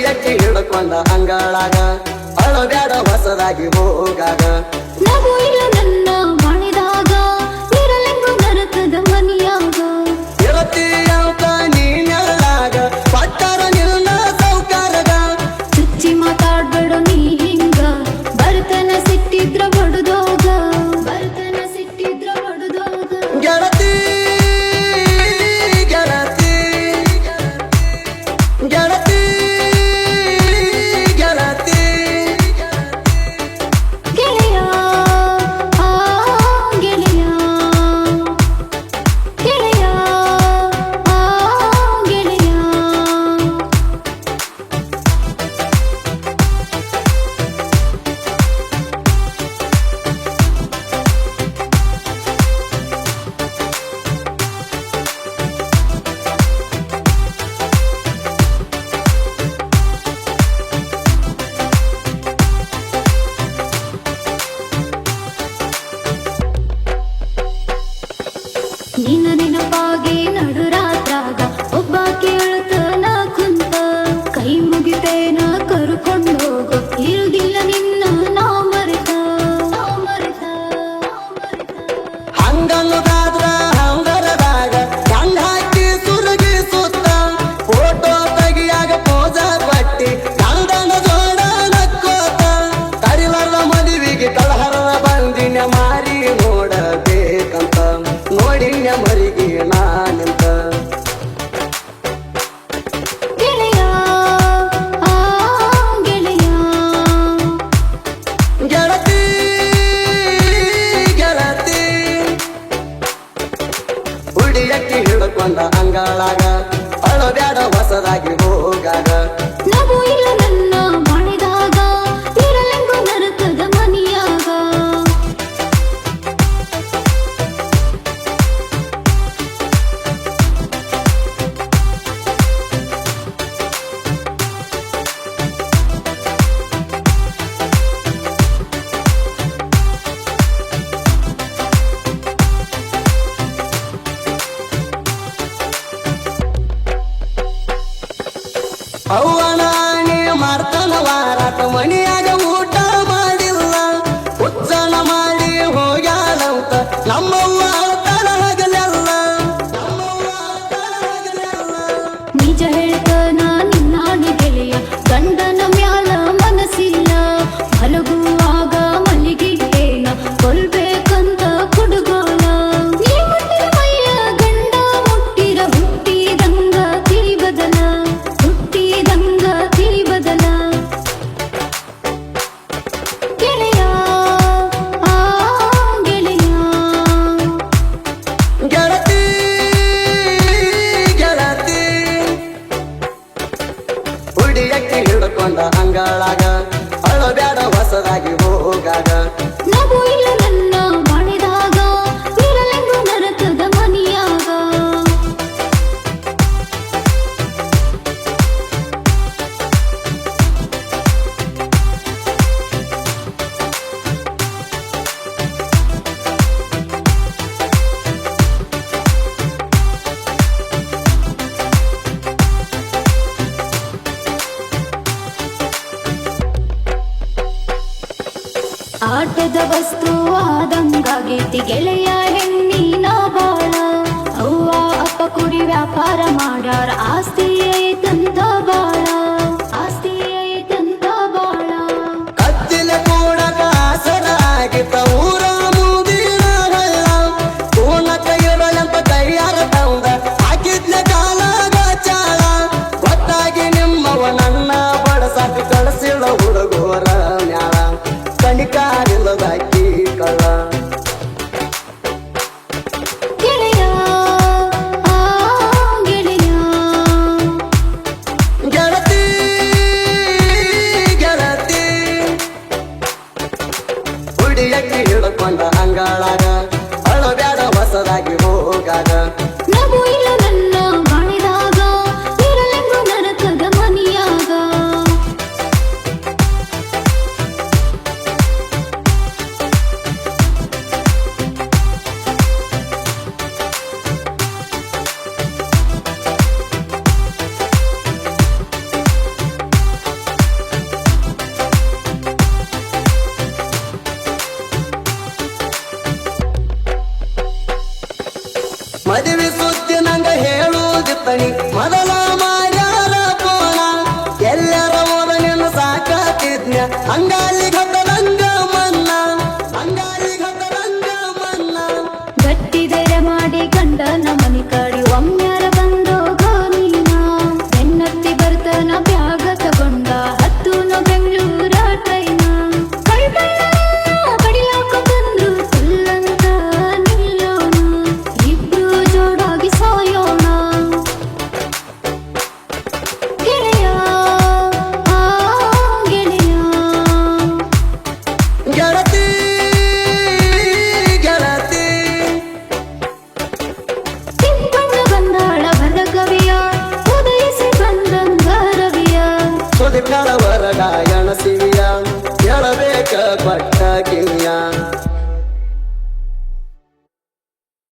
ಕೈಯಕ್ಕೆ ಹಿಡ್ಕೊಂಡ ಅಂಗಳಾಗ. ಅಳಬ್ಯಾಡ ಹೊಸದಾಗಿ ಹೋಗಾಗ நீ நினைப்பாகே நடு ಮರಿಗೆ ಅವ್ವನ ಮಾರ್ತಾನ ವಾರಾಟ ಮಣಿಯಾಗ Angala, Angala, Angala. ಆಟದ ವಸ್ತುವಾದಂಗಾಗೈತಿ ಗೆಳೆಯ ಹೆಣ್ಣಿನ ಬಾಳ ಅವ್ವ ಅಪ್ಪ ಕುಡಿ ವ್ಯಾಪಾರ ಮಾಡಾರ ಆಸ್ತಿಯೇ ತಂದ ಬಾಳ ಎಕ್ಕಿ ಹಿಡ್ಕೊಂಡ ಅಂಗಳಾಗ. ಅಳಬ್ಯಾಡ ಹೊಸದಾಗಿ ಹೋಗಾಗ. ನಂಗ ಹೇಳುವುದಿತ್ತಣಿ ಮೊದಲ ಮಾಡ್ಯಾರ ಪೋಣ ಎಲ್ಲರ ಹೋದ ನಿನ್ನ ಸಾಕಾತಿದ್ನ್ಯ ಅಂಗಾಲಿ ಗದ್ದರಂಗ ಮನ್ನ, ಅಂಗಾಲಿ ಗದ್ದರಂಗ ಮನ್ನ. ಗಟ್ಟಿದೆರ ಮಾಡಿ ಗಂಡನ but